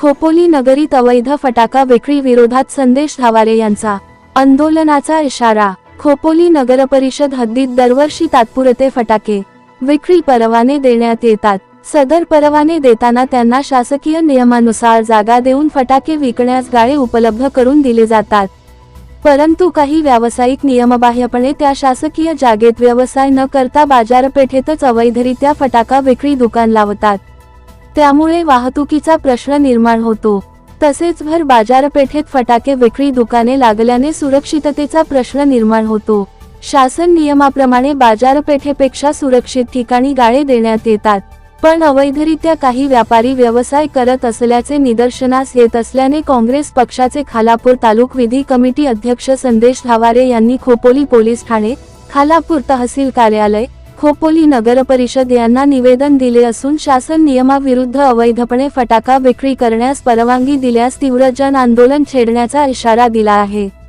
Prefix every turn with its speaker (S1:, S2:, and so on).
S1: खोपोली नगरीत अवैध फटाका विक्री विरोधात संदेश धावारे यांचा आंदोलनाचा इशारा. खोपोली नगरपरिषद हद्दीत दरवर्षी तात्पुरते फटाके विक्री परवाने देण्यात येतात. सदर परवाने देताना त्यांना शासकीय नियमानुसार जागा देऊन फटाके विकण्यास गाळे उपलब्ध करून दिले जातात. परंतु काही व्यावसायिक नियमबाह्यपणे त्या शासकीय जागेत व्यवसाय न करता बाजारपेठेतच अवैधरित्या फटाका विक्री दुकान लावतात. त्यामुळे वाहतुकीचा प्रश्न निर्माण होतो. तसेच भर बाजारपेठेत फटाके विक्री दुकाने लागल्याने सुरक्षिततेचा प्रश्न निर्माण होतो. शासन नियमाप्रमाणे बाजारपेठेपेक्षा सुरक्षित ठिकाणी गाळे देण्यात येतात. पण अवैधरित्या काही व्यापारी व्यवसाय करत असल्याचे निदर्शनास येत असल्याने काँग्रेस पक्षाचे खालापूर तालुक विधी कमिटी अध्यक्ष संदेश धावारे यांनी खोपोली पोलीस ठाणे खालापूर तहसील कार्यालय खोपोली नगरपरिषद यांना निवेदन दिले असून शासन नियमाविरुद्ध अवैधपणे फटाका विक्री करण्यास परवानगी दिल्यास तीव्र जन आंदोलन छेडण्याचा इशारा दिला आहे.